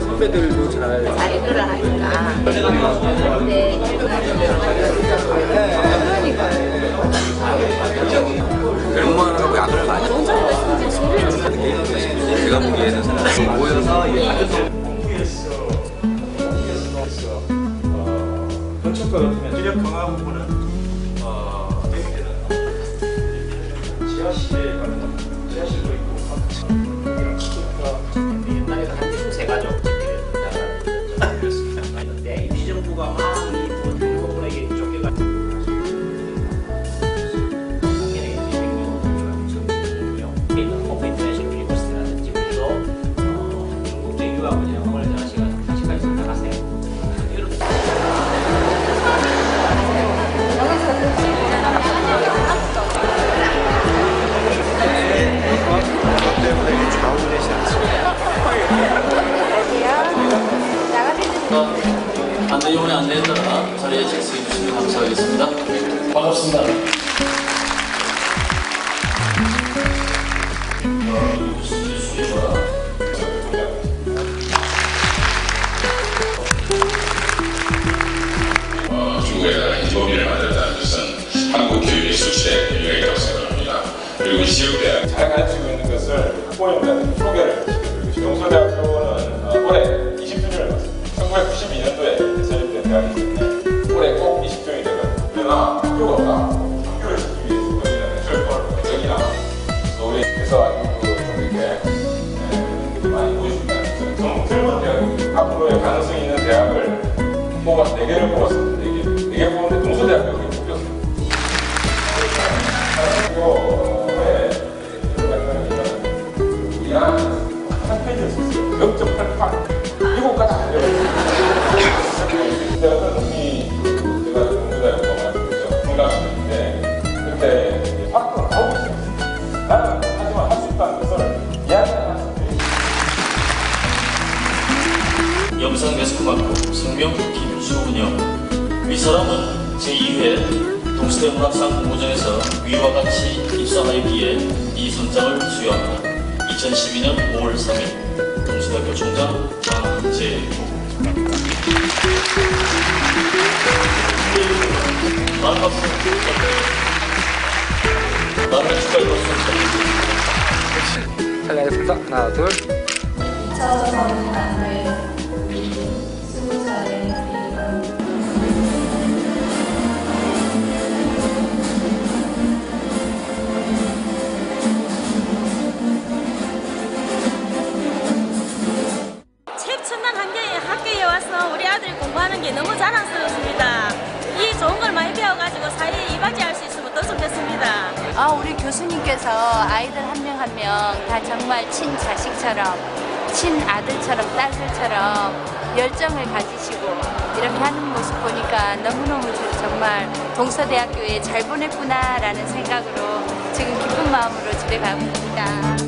선배들도 잘잘 이끌어 하니까. 근데 웬만하면 야근을 많이 하고 동전을 쓰는 소리를 제가 보기에는 사람들이 모여서 이 건축과 같으면 지력 강화 부분은 어, 대부분은 지하실에 가면 지하실도 있고 안내위원의 안내에 따라 자리에 질서해 주시면 감사하겠습니다. 반갑습니다. 어, 중국에다가 인조비를 만들었다는 것은 한국 교육의 수치에 의미가 있다고 생각합니다. 그리고 지역대학 잘 가르치고 있는 것을 학부모님들한테 소개를 올해 꼭 20주년이 되거든요. 그러나 학교가 없다. 학교를 짓기 위해서 우리는 절도를 정이나 우리 그래서 아주 좀 이렇게 에, 많이 것은 좀 젊은 대학 앞으로의 가능성이 있는 대학을 뽑아 4개를 뽑았습니다. 4개. 4개 뽑았는데 동서대학교 영상 매스컴학부 성명 김수은영 위 사람은 제2회 동시대 문학상 공모전에서 위와 같이 입상하에 비해 이 선장을 수여합니다. 2012년 5월 3일 동시대학교 총장 장재국 많은 박수 부탁드립니다. 많은 축하의 박수 부탁드립니다. 잘하겠습니다. 하나, 둘. 저는 안 공부하는 게 너무 자랑스럽습니다. 이 좋은 걸 많이 배워가지고 사회에 이바지할 수 있으면 더 좋겠습니다. 아, 우리 교수님께서 아이들 한 명 한 명 다 정말 친자식처럼, 친아들처럼, 딸들처럼 열정을 가지시고 이렇게 하는 모습 보니까 너무너무 저- 정말 동서대학교에 잘 보냈구나라는 생각으로 지금 기쁜 마음으로 집에 가고 있습니다.